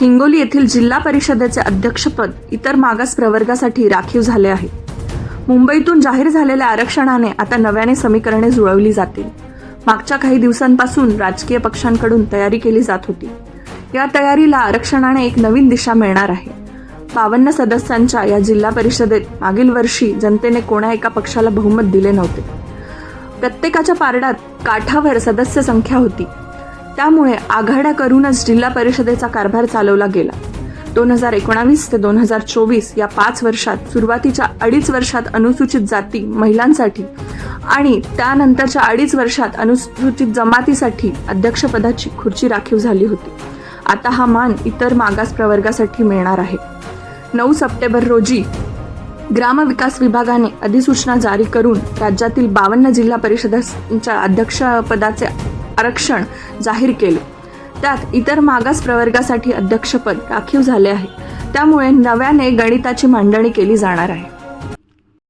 हिंगोली येथील जिल्हा परिषदेचे अध्यक्षपद इतर मागास प्रवर्गासाठी राखीव झाले आहे. मुंबईतून जाहीर झालेल्या आरक्षणाने आता नव्याने समीकरणे जुळवली जातील. मागच्या काही दिवसांपासून राजकीय पक्षांकडून तयारी केली जात होती. या तयारीला आरक्षणाने एक नवीन दिशा मिळणार आहे. बावन्न सदस्यांच्या या जिल्हा परिषदेत मागील वर्षी जनतेने कोणा एका पक्षाला बहुमत दिले नव्हते. प्रत्येकाच्या पारडात काठावर सदस्य संख्या होती. त्यामुळे आघाड्या करूनच जिल्हा परिषदेचा कारभार चालवला गेला. दोन हजार एकोणावीस ते दोन हजार चोवीस या पाच वर्षात सुरुवातीच्या अडीच वर्षात अनुसूचित जाती महिलांसाठी आणि त्यानंतरच्या अडीच वर्षात अनुसूचित जमातीसाठी अध्यक्षपदाची खुर्ची राखीव झाली होती. आता हा मान इतर मागास प्रवर्गासाठी मिळणार आहे. नऊ सप्टेंबर रोजी ग्रामविकास विभागाने अधिसूचना जारी करून राज्यातील बावन्न जिल्हा परिषदांच्या अध्यक्षपदाचे आरक्षण जाहीर केले. त्यात इतर मागास प्रवर्गासाठी अध्यक्षपद राखीव झाले आहे. त्यामुळे नव्याने गणिताची मांडणी केली जाणार आहे.